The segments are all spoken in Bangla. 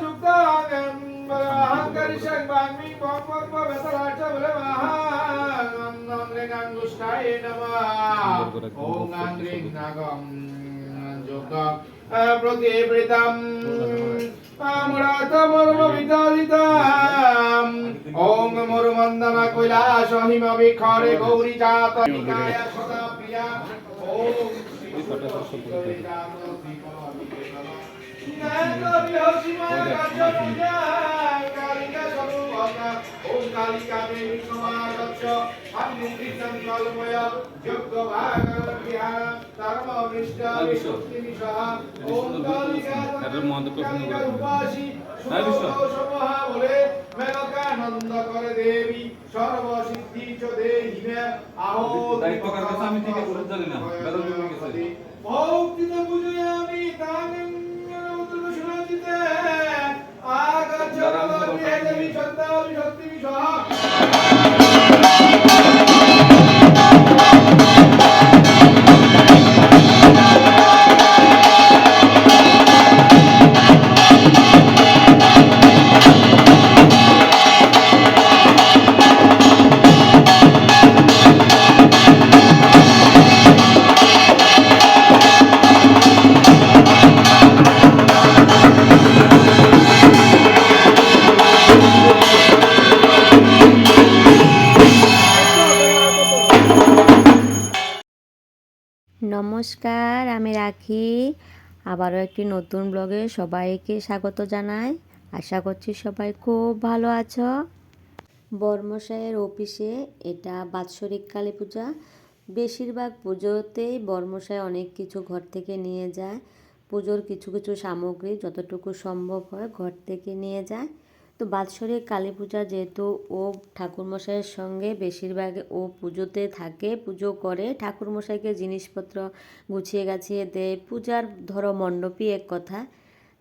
যুক্তাগম অহংকারি সংবামি পম্পম বেতরাচ বলে মহান নন্দ্রেগাং দুষ্টায় নমঃ করে দেবী সর্বসিদ্ধি চ কাছে আমি করে জানি না। নমস্কার, আমি রাখি। আবারও একটি নতুন ব্লগে সবাইকে স্বাগত জানাই। আশা করছি সবাই খুব ভালো আছো। বর্মশাইয়ের অফিসে এটা বাৎসরিক কালী পূজা। বেশিরভাগ পুজোতেই বর্মশাই অনেক কিছু ঘর থেকে নিয়ে যায়। পুজোর কিছু কিছু সামগ্রী যতটুকু সম্ভব হয় ঘর থেকে নিয়ে যায়। তো বাৎসরিক কালী পূজা যেহেতু ও ঠাকুরমশাইয়ের সঙ্গে বেশিরভাগ ও পুজোতে থাকে, পুজো করে, ঠাকুরমশাইকে জিনিসপত্র গুছিয়ে গাছিয়ে দেয়। পূজার ধরো মণ্ডপই এক কথা।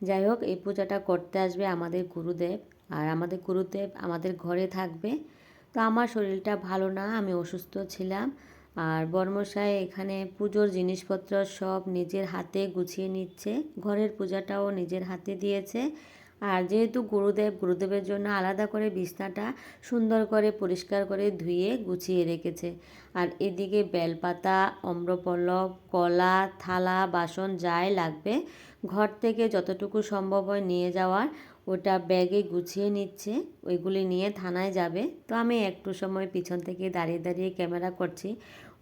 যাই হোক, এই পূজাটা করতে আসবে আমাদের গুরুদেব আর আমাদের গুরুদেব আমাদের ঘরে থাকবে। তো আমার শরীরটা ভালো না, আমি অসুস্থ ছিলাম আর বর্মশাই এখানে পুজোর জিনিসপত্র সব নিজের হাতে গুছিয়ে নিচ্ছে। ঘরের পূজাটাও নিজের হাতে দিয়েছে। আর যেহেতু গুরুদেব, গুরুদেবের জন্য আলাদা করে বিছনাটা সুন্দর করে পরিষ্কার করে ধুয়ে গুছিয়ে রেখেছে। আর এদিকে বেলপাতা অম্রপল্লব কলা, থালা, বাসন যাই লাগবে, ঘর থেকে যতটুকু সম্ভব হয় নিয়ে যাওয়ার, ওটা ব্যাগে গুছিয়ে নিচ্ছে, ওইগুলি নিয়ে থানায় যাবে। তো আমি একটু সময় পিছন থেকে দাঁড়িয়ে দাঁড়িয়ে ক্যামেরা করছি।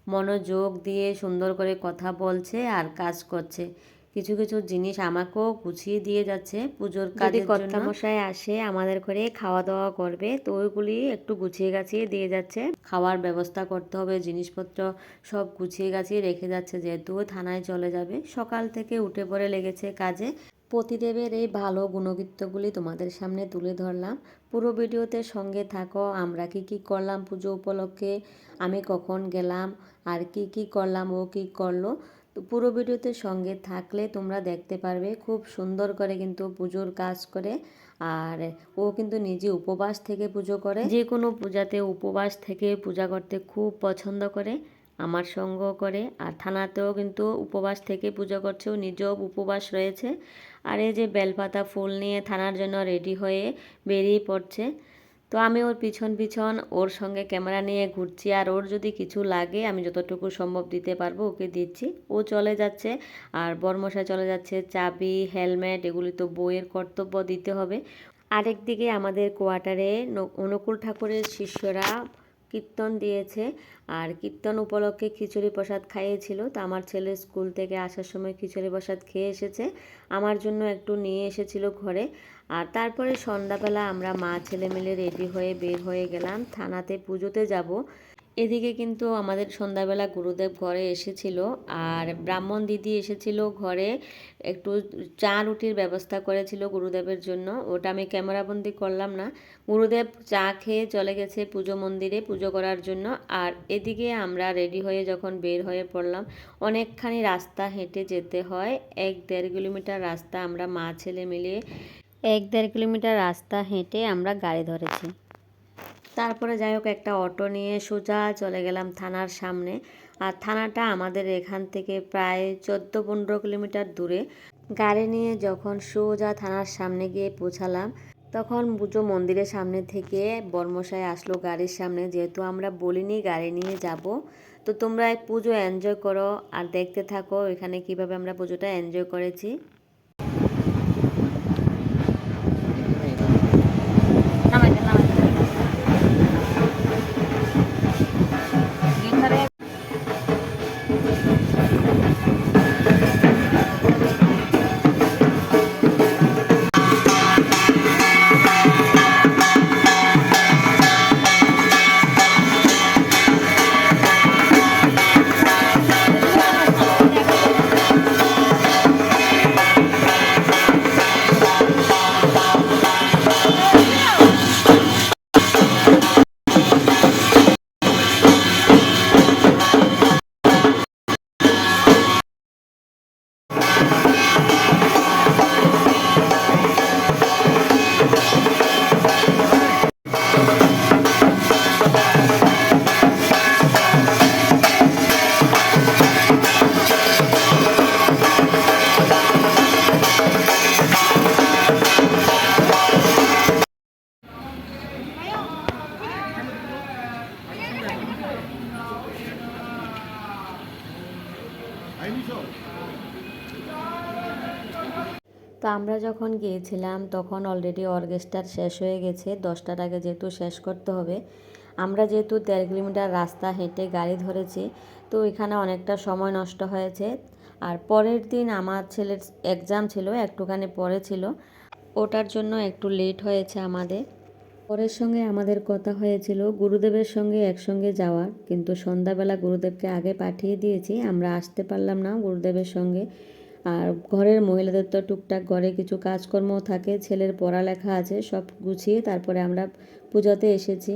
মনোযোগ দিয়ে সুন্দর করে কথা বলছে আর কাজ করছে। কিছু কিছু জিনিস আমাকেও গুছিয়ে দিয়ে যাচ্ছে পুজোর কাজে কর্তামশাই আসে আমাদের ঘরে খাওয়া দাওয়া করবে তো ওইগুলি একটু গুছিয়ে গাছিয়ে দিয়ে যাচ্ছে। খাওয়ার ব্যবস্থা করতে হবে জিনিসপত্র সব গুছিয়ে গাছিয়ে রেখে যাচ্ছে যেহেতু থানায় চলে যাবে। সকাল থেকে উঠে পড়ে লেগেছে কাজে। পতিদেবের এই ভালো গুণগীতগুলি তোমাদের সামনে তুলে ধরলাম। পুরো ভিডিওতে সঙ্গে থাকো আমরা কি কি করলাম পুজো উপলক্ষে আমি কখন গেলাম আর কি কি করলাম ও কি করল। তো পুরো ভিডিওতে সঙ্গে থাকলে তোমরা দেখতে পারবে খুব সুন্দর করে কিন্তু পুজোর কাজ করে। আর ও কিন্তু নিজে উপবাস থেকে পুজো করে। যে কোনো পূজাতে উপবাস থেকে পূজা করতে খুব পছন্দ করে, আমার সঙ্গ করে। আর থানাতেও কিন্তু উপবাস থেকে পুজো করছে, ও নিজেও উপবাস রয়েছে। আর এই যে বেলপাতা ফুল নিয়ে থানার জন্য রেডি হয়ে বেরিয়ে পড়ছে। তো আমি ওর পিছন পিছন ওর সঙ্গে ক্যামেরা নিয়ে ঘুরছি আর ওর যদি কিছু লাগে, আমি যতটুকু সম্ভব দিতে পারব ওকে দিচ্ছি। ও চলে যাচ্ছে আর বর্মশা চলে যাচ্ছে, চাবি, হেলমেট এগুলি তো বইয়ের কর্তব্য দিতে হবে। আরেক দিকে আমাদের কোয়ার্টারে অনুকূল ঠাকুরের শিষ্যরা কীর্তন দিয়েছে আর কীর্তন উপলক্ষে খিচুড়ি প্রসাদ খাইয়েছিল। তো আমার ছেলে স্কুল থেকে আসার সময় খিচুড়ি প্রসাদ খেয়ে এসেছে। আমার জন্য একটু নিয়ে এসেছিল ঘরে। আর তারপরে সন্ধ্যাবেলা আমরা মা ছেলে মিলে রেডি হয়ে বের হয়ে গেলাম, থানাতে পুজোতে যাব। এদিকে কিন্তু আমাদের সন্ধ্যাবেলা গুরুদেব ঘরে এসেছিল আর ব্রাহ্মণ দিদি এসেছিল ঘরে, একটু চা রুটির ব্যবস্থা করেছিল গুরুদেবের জন্য, ওটা আমি ক্যামেরাবন্দি করলাম না। গুরুদেব চা খেয়ে চলে গেছে পুজো মন্দিরে পুজো করার জন্য আর এদিকে আমরা রেডি হয়ে যখন বের হয়ে পড়লাম, অনেকখানি রাস্তা হেঁটে যেতে হয়, এক দেড় কিলোমিটার রাস্তা আমরা মা ছেলে মিলিয়ে এক দেড় কিলোমিটার রাস্তা হেঁটে আমরা গাড়ি ধরেছি। তারপরে যাই হোক, একটা অটো নিয়ে সোজা চলে গেলাম থানার সামনে। আর থানাটা আমাদের এখান থেকে প্রায় চোদ্দ পনেরো কিলোমিটার দূরে। গাড়ি নিয়ে যখন সোজা থানার সামনে গিয়ে পৌঁছালাম, তখন পুজো মন্দিরের সামনে থেকে বর্মশাই আসলো গাড়ির সামনে। যেহেতু আমরা বলিনি গাড়ি নিয়ে যাব, তো তোমরা পুজো এনজয় করো আর দেখতে থাকো এখানে কীভাবে আমরা পুজোটা এনজয় করেছি। যখন গিয়েছিলাম, তখন অলরেডি অর্কেস্ট্রার শেষ হয়ে গেছে। দশটার আগে যেহেতু শেষ করতে হবে, আমরা যেহেতু দেড় কিলোমিটার রাস্তা হেঁটে গাড়ি ধরেছি, তো এখানে অনেকটা সময় নষ্ট হয়েছে। আর পরের দিন আমার ছেলের এক্সাম ছিল, একটুখানি পরে ছিল। ওটার জন্য একটু লেট হয়েছে আমাদের। পরের সঙ্গে আমাদের কথা হয়েছিল, গুরুদেবের সঙ্গে একসঙ্গে যাওয়ার। কিন্তু সন্ধ্যাবেলা গুরুদেবকে আগে পাঠিয়ে দিয়েছি, আমরা আসতে পারলাম না গুরুদেবের সঙ্গে। আর ঘরের মহিলাদের তো টুকটাক ঘরে কিছু কাজকর্ম থাকে, ছেলের পড়ালেখা আছে, সব গুছিয়ে তারপরে আমরা পূজাতে এসেছি।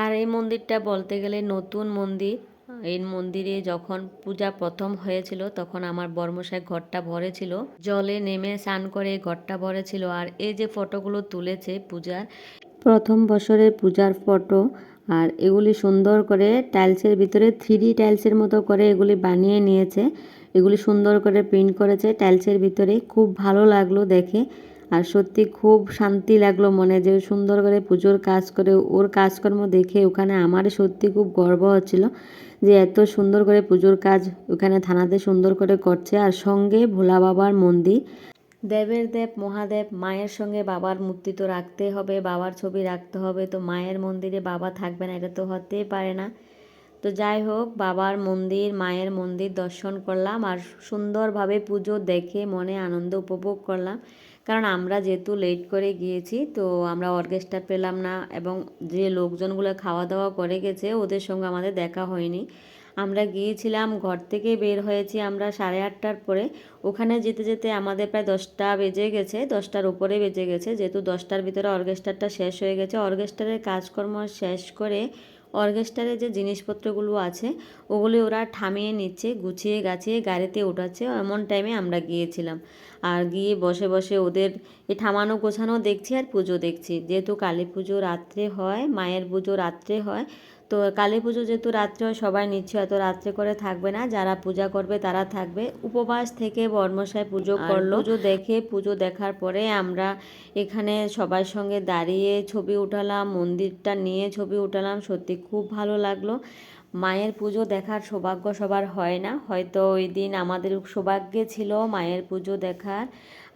আর এই মন্দিরটা বলতে গেলে নতুন মন্দির। এই মন্দিরে যখন পূজা প্রথম হয়েছিল তখন আমার বর্মশাই ঘরটা ভরে ছিল। জলে নেমে স্নান করে ঘরটা ভরে ছিল আর এই যে ফটোগুলো তুলেছে পূজার, প্রথম বছরের পূজার ফটো আর এগুলি সুন্দর করে টাইলসের ভিতরে থ্রি টাইলসের মতো করে এগুলি বানিয়ে নিয়েছে। এগুলি সুন্দর করে প্রিন্ট করেছে। টাইলসের ভিতরে খুব ভালো লাগল দেখে। আর সত্যি খুব শান্তি লাগল মনে, যে সুন্দর করে পুজোর কাজ করে, ওর কাজকর্ম দেখে ওখানে আমার সত্যি খুব গর্ব হচ্ছিল, যে এত সুন্দর করে পুজোর কাজ ওখানে থানাতে সুন্দর করে করছে। আর সঙ্গে ভোলা বাবার মন্দির। দেবের দেব, মহাদেব, মায়ের সঙ্গে বাবার মূর্তি তো রাখতে হবে, বাবার ছবি রাখতে হবে, তো মায়ের মন্দিরে বাবা থাকবে না, এটা তো হতেই পারে না। তো যাই হোক, বাবার মন্দির, মায়ের মন্দির দর্শন করলাম আর সুন্দরভাবে পুজো দেখে মনে আনন্দ উপভোগ করলাম। কারণ আমরা যেহেতু লেট করে গিয়েছি, তো আমরা অর্কেস্ট্রা পেলাম না এবং যে লোকজনগুলো খাওয়া দাওয়া করে গেছে, ওদের সঙ্গে আমাদের দেখা হয়নি। আমরা গিয়েছিলাম, ঘর থেকে বের হয়েছি আমরা সাড়ে আটটার পরে। ওখানে যেতে যেতে আমাদের প্রায় দশটা বেজে গেছে, দশটার উপরে বেজে গেছে। যেহেতু দশটার ভিতরে অর্কেস্ট্রাটা শেষ হয়ে গেছে অর্কেস্ট্রারের কাজকর্ম শেষ করে অর্কেস্ট্রারে যে জিনিসপত্রগুলো আছে, ওগুলি ওরা থামিয়ে নিচ্ছে, গুছিয়ে গাছিয়ে গাড়িতে ওঠাচ্ছে এমন টাইমে আমরা গিয়েছিলাম। আর গিয়ে বসে বসে ওদের এই থামানো গোছানো দেখছি আর পুজো দেখছি। যেহেতু কালী পুজো রাত্রে হয়, মায়ের পুজো রাত্রে হয় তো কালী পুজো যেহেতু রাত্রে হয় সবাই নিচ্ছে এত রাত্রে করে থাকবে না। যারা পূজা করবে তারা থাকবে। উপবাস থেকে বর্মশাই পুজো করল। পুজো দেখে পুজো দেখার পরে আমরা এখানে সবার সঙ্গে দাঁড়িয়ে ছবি উঠালাম মন্দিরটা নিয়ে ছবি উঠালাম। সত্যি খুব ভালো লাগল। মায়ের পুজো দেখার সৌভাগ্য সবার হয় না। হয়তো ওই দিন আমাদের সৌভাগ্যে ছিল মায়ের পুজো দেখার।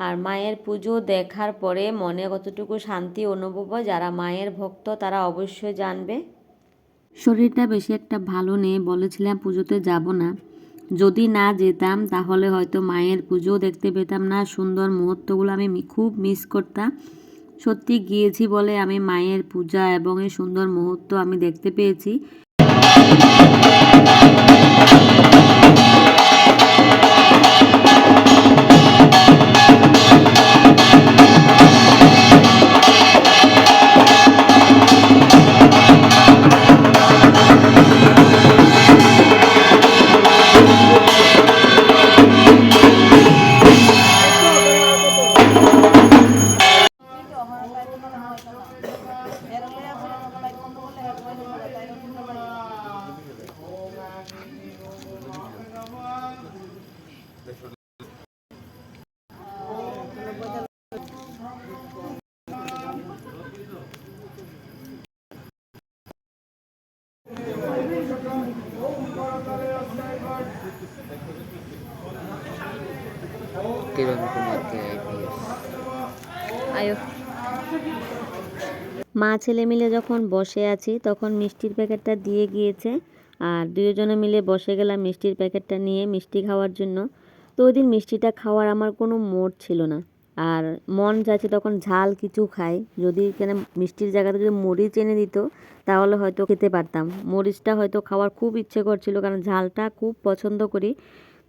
আর মায়ের পুজো দেখার পরে মনে কতটুকু শান্তি অনুভব হয় যারা মায়ের ভক্ত তারা অবশ্যই জানবে। শরীরটা বেশি একটা ভালো নেই, বলেছিলাম পুজোতে যাব না। যদি না যেতাম, তাহলে হয়তো মায়ের পুজো দেখতে পেতাম না। সুন্দর মুহূর্তগুলো আমি খুব মিস করতাম। সত্যি গিয়েছি বলে আমি মায়ের পূজা এবং এই সুন্দর মুহূর্ত আমি দেখতে পেয়েছি। কিরণ কুমার কে আইপিএস আয়ো। মা ছেলে মিলে যখন বসে আছি, তখন মিষ্টির প্যাকেটটা দিয়ে গিয়েছে আর দুজনে মিলে বসে গেলাম মিষ্টির প্যাকেটটা নিয়ে মিষ্টি খাওয়ার জন্য। তো ওই দিন মিষ্টিটা খাওয়ার আমার কোনো মোড ছিল না। আর মন যাচ্ছে তখন ঝাল কিছু খাই। যদি এখানে মিষ্টির জায়গাতে যদি মরিচ এনে দিত, তাহলে হয়তো খেতে পারতাম। মরিচটা হয়তো খাওয়ার খুব ইচ্ছে করছিল, কারণ ঝালটা খুব পছন্দ করি।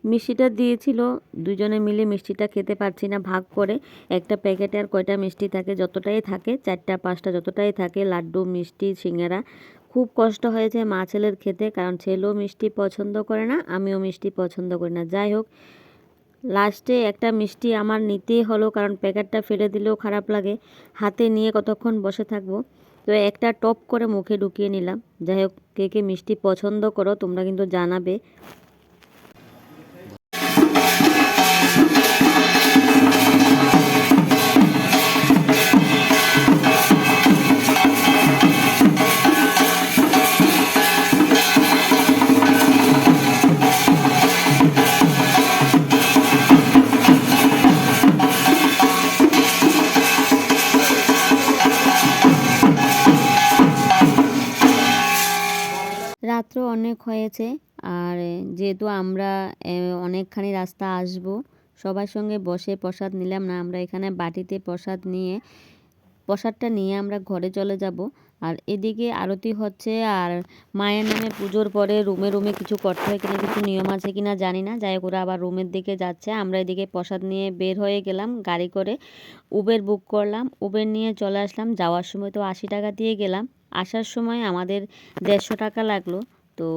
মিষ্টিটা দিয়েছিল। দুজনে মিলে মিষ্টিটা খেতে পারছি না, ভাগ করে একটা প্যাকেটে আর কয়টা মিষ্টি থাকে, যতটাই থাকে, চারটা, পাঁচটা যতটাই থাকে, লাড্ডু, মিষ্টি, সিঙ্গারা। খুব কষ্ট হয়েছে মা ছেলের খেতে, কারণ ছেলেও মিষ্টি পছন্দ করে না, আমিও মিষ্টি পছন্দ করি না। যাই হোক, লাস্টে একটা মিষ্টি আমার নিতেই হলো, কারণ প্যাকেটটা ফেলে দিলেও খারাপ লাগে। হাতে নিয়ে কতক্ষণ বসে থাকব? তো একটা টপ করে মুখে ঢুকিয়ে নিলাম। যাই হোক, কে কে মিষ্টি পছন্দ করো, তোমরা কিন্তু জানাবে। রাত্র অনেক হয়েছে। আর যেহেতু আমরা অনেকখানি রাস্তা আসব, সবার সঙ্গে বসে প্রসাদ নিলাম না, আমরা এখানে বাটিতে প্রসাদ নিয়ে, প্রসাদটা নিয়ে আমরা ঘরে চলে যাব। আর এদিকে আরতি হচ্ছে, আর মায়ের নামে পুজোর পরে রুমে রুমে কিছু করতে হয় কিনা, কিছু নিয়ম আছে কিনা জানি না। যাই হোক, ওরা আবার রুমের দিকে যাচ্ছে। আমরা এদিকে প্রসাদ নিয়ে বের হয়ে গেলাম, গাড়ি করে উবের বুক করলাম। উবের নিয়ে চলে আসলাম। যাওয়ার সময় তো আশি টাকা দিয়ে গেলাম। আসার সময় আমাদের দেড়শো টাকা লাগল। তো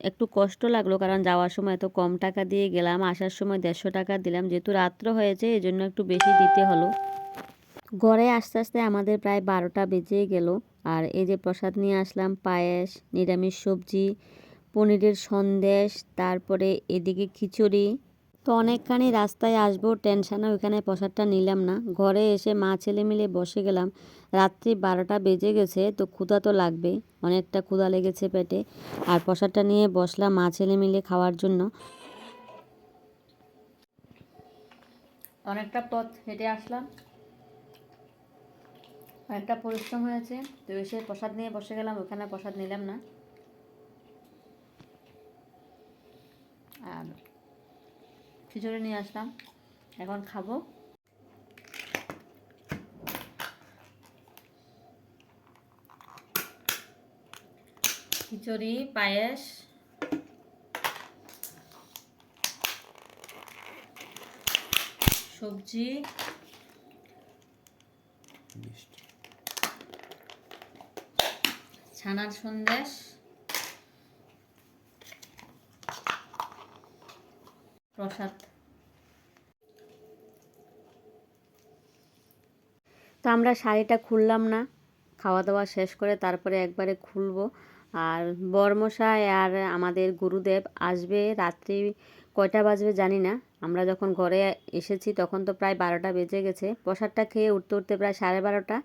একটু কষ্ট লাগল কারণ যাওয়ার সময় এত কম টাকা দিয়ে গেলাম, আসার সময় দেড়শো টাকা দিলাম। যেহেতু রাত্র হয়েছে এই জন্য একটু বেশি দিতে হলো। ঘরে আস্তে আস্তে আমাদের প্রায় বারোটা বেজে গেল। আর এই যে প্রসাদ নিয়ে আসলাম, পায়েস, নিরামিষ সবজি, পনিরের সন্দেশ, তারপরে এদিকে খিচুড়ি। তো অনেকখানি রাস্তায় আসব, টেনশানে ওইখানে প্রসাদটা নিলাম না। ঘরে এসে মা ছেলে মিলে বসে গেলাম। রাত্রি বারোটা বেজে গেছে, তো ক্ষুধা তো লাগবে, অনেকটা ক্ষুধা লেগেছে পেটে। আর প্রসাদটা নিয়ে বসলাম মা ছেলে মিলে খাওয়ার জন্য। অনেকটা পথ হেঁটে আসলাম। অনেকটা পরিশ্রম হয়েছে, তো এসে প্রসাদ নিয়ে বসে গেলাম, ওখানে প্রসাদ নিলাম না। আর খিচুড়ি নিয়ে আসলাম, এখন খাব। খিচুড়ি পায়েস। সবজি। ছানার সন্দেশ। প্রসাদ। তো আমরা শাড়িটা খুললাম না খাওয়া দাওয়া শেষ করে তারপরে একবারে খুলবো। আর বরমশাই আর আমাদের গুরুদেব আসবে রাত্রি কয়টা বাজবে জানি না। আমরা যখন ঘরে এসেছি তখন তো প্রায় বারোটা বেজে গেছে। প্রসাদটা খেয়ে উঠতে উঠতে প্রায় সাড়ে বারোটা,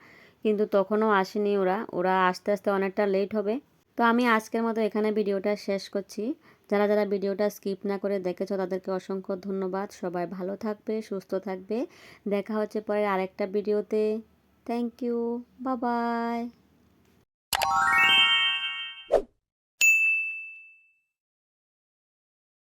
কিন্তু তখনও আসেনি ওরা। ওরা আস্তে আস্তে অনেকটা লেট হবে। তো আমি আজকের মতো এখানে ভিডিওটা শেষ করছি। যারা যারা ভিডিওটা স্কিপ না করে দেখেছ তাদেরকে অসংখ্য ধন্যবাদ। সবাই ভালো থাকবে, সুস্থ থাকবে। দেখা হচ্ছে পরে আরেকটা ভিডিওতে। থ্যাংক ইউ বাবাই